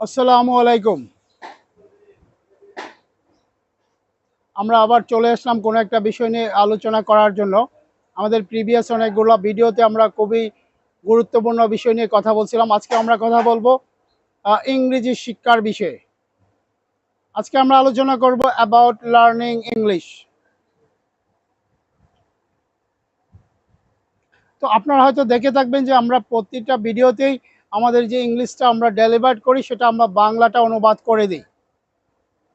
আসসালামু আলাইকুম। আমরা আবার চলে আসলাম কোনো একটা বিষয় নিয়ে আলোচনা করার জন্য। আমাদের প্রিভিয়াস অনেকগুলো ভিডিওতে আমরা খুবই গুরুত্বপূর্ণ বিষয় নিয়ে কথা বলছিলাম। আজকে আমরা কথা বলব ইংরেজি শিক্ষার বিষয়ে। আজকে আমরা আলোচনা করব অ্যাবাউট লার্নিং ইংলিশ তো আপনারা হয়তো দেখে থাকবেন যে আমরা প্রতিটা ভিডিওতেই আমাদের যে ইংলিশটা আমরা ডেলিভার করি, সেটা আমরা বাংলাটা অনুবাদ করে দিই।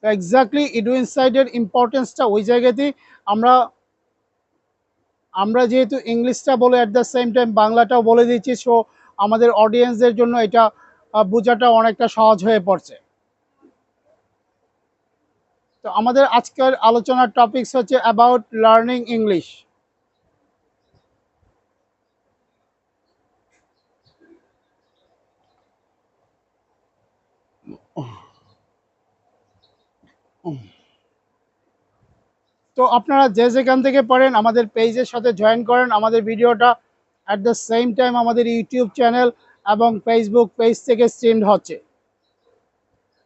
তো এক্স্যাক্টলি ইডুইন সাইডের ইম্পর্টেন্সটা ওই জায়গাতেই আমরা আমরা যেহেতু ইংলিশটা বলে অ্যাট দ্য সেম টাইম বাংলাটাও বলে দিচ্ছি সো আমাদের অডিয়েন্সদের জন্য এটা বোঝাটা অনেকটা সহজ হয়ে পড়ছে। তো আমাদের আজকের আলোচনার টপিকস হচ্ছে অ্যাবাউট লার্নিং ইংলিশ তো আপনারা যে যেখান থেকে পারেন আমাদের পেজের সাথে জয়েন করেন আমাদের ভিডিওটা অ্যাট দ্য সেম টাইম আমাদের ইউটিউব চ্যানেল এবং ফেসবুক পেজ থেকে স্ট্রিমড হচ্ছে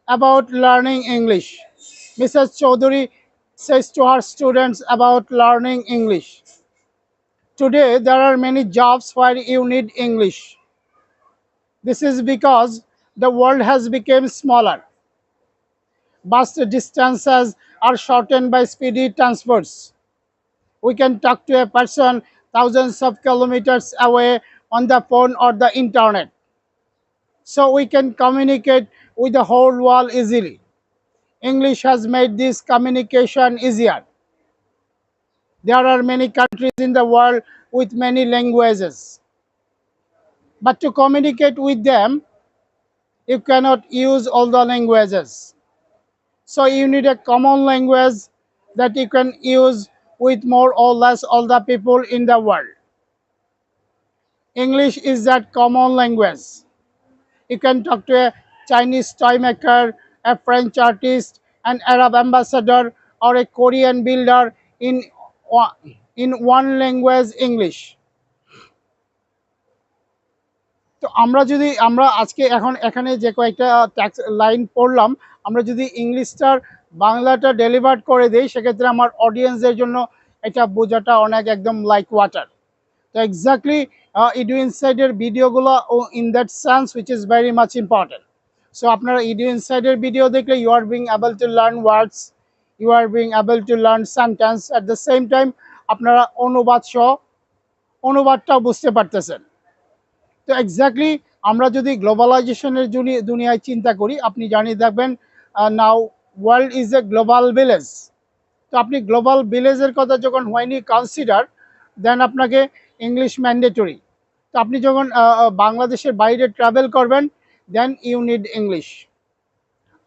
about learning English Mrs Chowdhury says to her students about learning English. Today, there are many jobs where you need English. This is because the world has become smaller. Vast distances are shortened by speedy transports. We can talk to a person thousands of kilometers away on the phone or the internet. So we can communicate with the whole world easily. English has made this communication easier. There are many countries in the world with many languages. But to communicate with them, you cannot use all the languages. So you need a common language that you can use with more or less all the people in the world. English is that common language. You can talk to a Chinese toy maker, a French artist, an Arab ambassador, or a Korean builder in, in one language, English. তো আমরা যদি, আমরা আজকে এখন, এখানে যে কয়েকটা tax line পড়লাম, আমরা যদি ইংলিশটার বাংলাটা ডেলিভার করে দিই, সেক্ষেত্রে আমার অডিয়েন্সদের জন্য এটা বোঝাটা অনেক একদম লাইক ওয়াটার তো এক্স্যাক্টলি ইডু ইনসাইডের ভিডিওগুলো ও in that sense which is very much important so আপনারা ইডু ইনসাইডের ভিডিও দেখলে you are being able to learn words you are being able to learn sentence at the same time আপনারা অনুবাদ সহ, অনুবাদটাও বুঝতে পারতেছেন। তো এক্স্যাক্টলি আমরা যদি গ্লোবালাইজেশনের দুনিয়ায় চিন্তা করি, আপনি জানিয়ে দেখবেন now world is a global village তো আপনি গ্লোবাল ভিলেজের কথা যখন হোয়েন ইউ কনসিডার দেন আপনাকে ইংলিশ ম্যান্ডেটরি তো আপনি যখন বাংলাদেশের বাইরে ট্রাভেল করবেন then you need English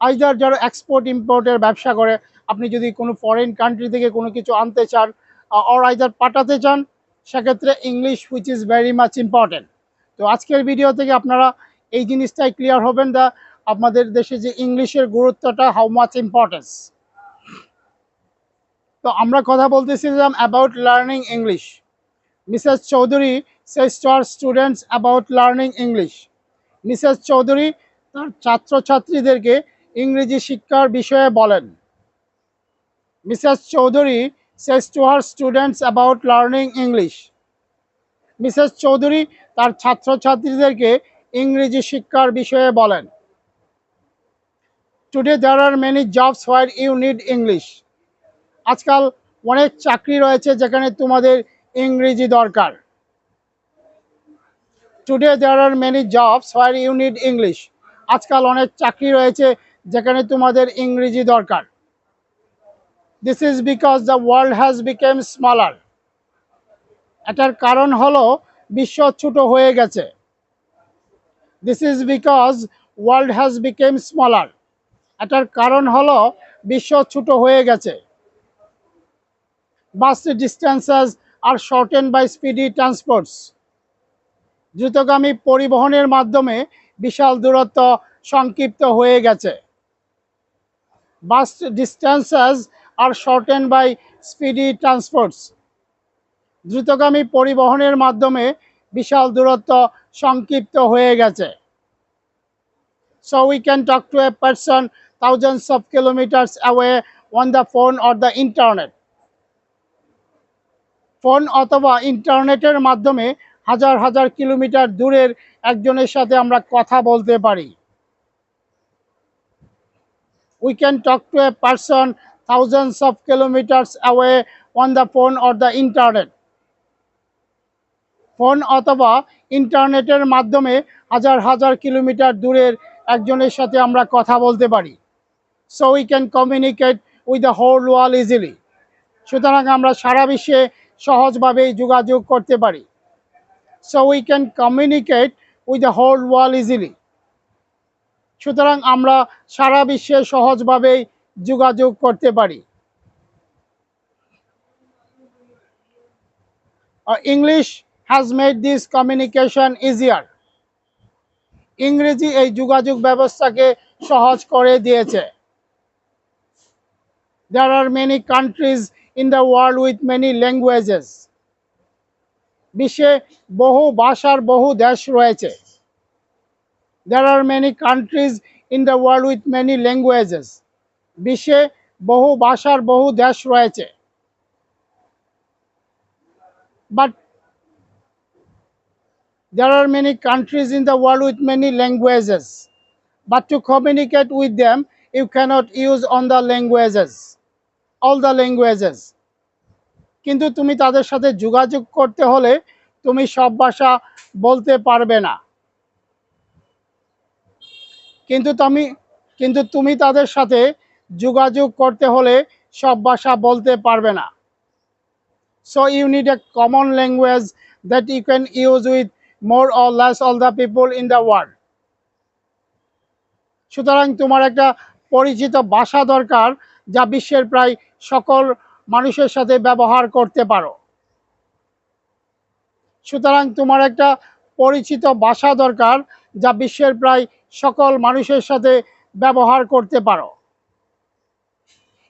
either যারা এক্সপোর্ট ইম্পোর্টের ব্যবসা করে, আপনি যদি কোনো ফরেন কান্ট্রি থেকে কোনো কিছু আনতে চান অর আইদার পাঠাতে চান, সেক্ষেত্রে English which is very much important তো আজকের ভিডিও থেকে আপনারা এই জিনিসটাই ক্লিয়ার হবেন দা আমাদের দেশে যে ইংলিশের গুরুত্বটা হাউ মাচ ইম্পর্টেন্স তো আমরা কথা বলতেছিলাম about learning English Mrs Chowdhury says to our students about learning English Mrs Chowdhury, তার ছাত্রছাত্রীদেরকে ইংরেজি শিক্ষার বিষয়ে বলেন। Mrs Chowdhury says to students about learning English Mrs Chowdhury তার ছাত্রছাত্রীদেরকে ইংরেজি শিক্ষার বিষয়ে বলেন। Today there are many jobs where you need English আজকাল অনেক চাকরি রয়েছে যেখানে তোমাদের ইংরেজি দরকার। Today there are many jobs where you need English আজকাল অনেক চাকরি রয়েছে যেখানে তোমাদের ইংরেজি দরকার। This is because the world has become smaller এটার কারণ হলো বিশ্ব ছোট হয়ে গেছে। This is because world has become smaller এটার কারণ হলো বিশ্ব ছোট হয়ে গেছে। Vast distances are shortened by speedy transports দ্রুতগামী পরিবহনের মাধ্যমে বিশাল দূরত্ব সংক্ষিপ্ত হয়ে গেছে। Vast distances are shortened by speedy transports দ্রুতগামী পরিবহনের মাধ্যমে বিশাল দূরত্ব সংক্ষিপ্ত হয়ে গেছে। So we can talk to a person thousands of kilometres away on the phone or the internet phone অথবা ইন্টারনেটের মাধ্যমে হাজার হাজার কিলোমিটার দূরের একজনের সাথে আমরা কথা বলতে পারি। We can talk to a person thousands of kilometres away on the phone or the internet phone অথবা ইন্টারনেটের মাধ্যমে হাজার হাজার কিলোমিটার দূরের একজনের সাথে আমরা কথা বলতে পারি। So we can communicate with the whole world easily সুতরাং আমরা সারা বিশ্বে সহজভাবেই যোগাযোগ করতে পারি। So we can communicate with the whole world easily সুতরাং আমরা সারা বিশ্বে সহজভাবেই যোগাযোগ করতে পারি। English has made this communication easier ইংরেজি এই যোগাযোগ ব্যবস্থাকে সহজ করে দিয়েছে there are many countries in the world with many languages বিশ্বে বহু ভাষার বহু দেশ রয়েছে there are many countries in the world with many languages বিশ্বে বহু ভাষার বহু দেশ রয়েছে but there are many countries in the world with many languages but to communicate with them you cannot use on the languages all the languages কিন্তু তুমি তাদের সাথে যোগাযোগ করতে হলে তুমি সব ভাষা বলতে পারবে না কিন্তু তুমি কিন্তু তুমি তাদের সাথে যোগাযোগ করতে হলে সব ভাষা বলতে পারবে না so you need a common language that you can use with more or less all the people in the world সুতরাং তোমার একটা পরিচিত ভাষা দরকার যা বিশ্বের প্রায় সকল মানুষের সাথে ব্যবহার করতে পারো। সুতরাং তোমার একটা পরিচিত ভাষা দরকার যা বিশ্বের প্রায় সকল মানুষের সাথে ব্যবহার করতে পারো।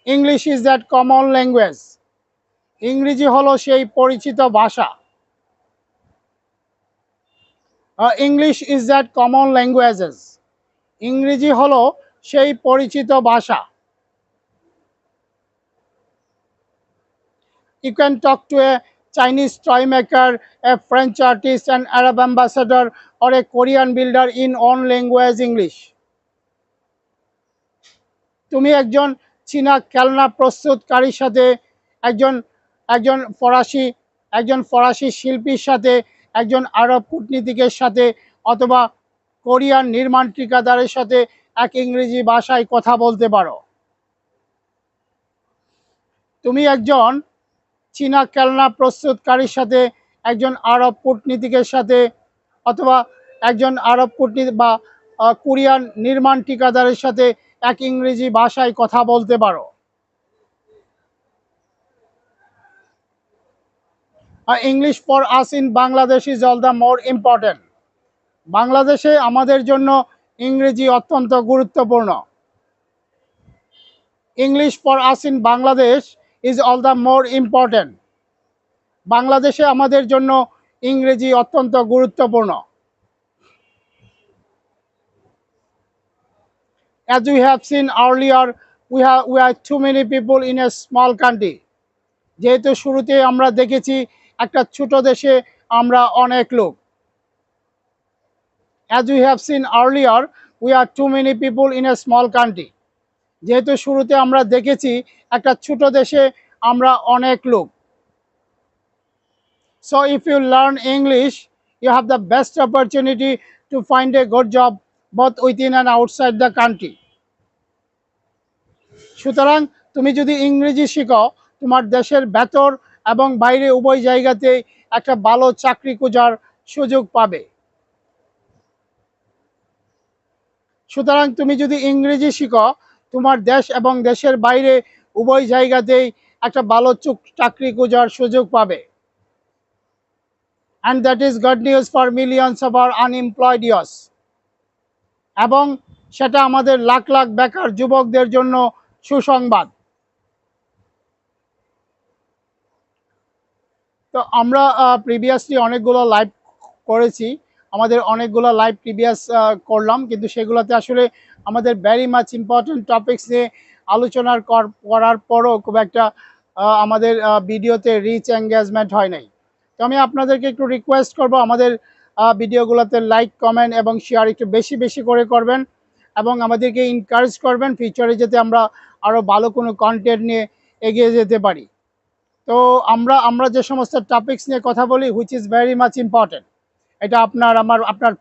English is that common language ইংরেজি হলো সেই পরিচিত ভাষা। English is that common languages ইংরেজি হলো সেই পরিচিত ভাষা। You can talk to a Chinese toy maker a French artist and Arab ambassador or a Korean builder in on language English তুমি একজন চীনা খেলনা প্রস্তুতকারীর সাথে, একজন একজন ফরাসি একজন ফরাসি শিল্পীর সাথে একজন আরব কূটনীতিকের সাথে অথবা কোরিয়ান নির্মাণ ঠিকাদারের সাথে এক ইংরেজি ভাষায় কথা বলতে পারো। তুমি একজন চীনা খেলনা প্রস্তুতকারীর সাথে, একজন আরব কূটনীতিকের সাথে অথবা একজন আরব কূটনীতি বা কোরিয়ান নির্মাণ ঠিকাদারের সাথে এক ইংরেজি ভাষায় কথা বলতে পারো। English for us in Bangladesh is all the more important বাংলাদেশে আমাদের জন্য ইংরেজি অত্যন্ত গুরুত্বপূর্ণ। English for us in Bangladesh is all the more important বাংলাদেশে আমাদের জন্য ইংরেজি অত্যন্ত গুরুত্বপূর্ণ। As we have seen earlier, we have, we are too many people in a small country যেহেতু শুরুতে আমরা দেখেছি একটা ছোট দেশে আমরা অনেক লোক। As we have seen earlier, we are too many people in a small country. যেহেতু শুরুতে আমরা দেখেছি একটা ছোট দেশে আমরা অনেক লোক। So if you learn English you have the best opportunity to find a good job both within and outside the country. সুতরাং তুমি যদি ইংরেজি শিখো, তোমার দেশের ভেতর এবং বাইরে উভয় জায়গাতে একটা ভালো চাকরি খোঁজার সুযোগ পাবে। সুতরাং তুমি যদি ইংরেজি শিখো, তোমার দেশ এবং দেশের বাইরে উভয় জায়গাতেই একটা ভালো চাকরি খোঁজার সুযোগ পাবে। And that is good news for millions of our unemployed years এবং সেটা আমাদের লাখ লাখ বেকার যুবকদের জন্য সুসংবাদ। তো আমরা প্রিভিয়াসলি অনেকগুলো লাইভ করেছি। আমাদের অনেকগুলো লাইভ প্রিভিয়াস করলাম, কিন্তু সেগুলোতে আসলে আমাদের ভ্যারি মাচ ইম্পর্টেন্ট টপিকস নিয়ে আলোচনার কর- করার পরও খুব একটা আমাদের ভিডিওতে রিচ এঙ্গেজমেন্ট হয় নাই। তো আমি আপনাদেরকে একটু রিকোয়েস্ট করব, আমাদের ভিডিওগুলোতে লাইক কমেন্ট এবং শেয়ার একটু বেশি বেশি করে করবেন এবং আমাদেরকে ইনকারেজ করবেন ফিউচারে যাতে আমরা আরও ভালো কোনো কন্টেন্ট নিয়ে এগিয়ে যেতে পারি। তো আমরা আমরা যে সমস্ত টপিকস নিয়ে কথা বলি which is very much important এটা আপনার, আমার, আপনার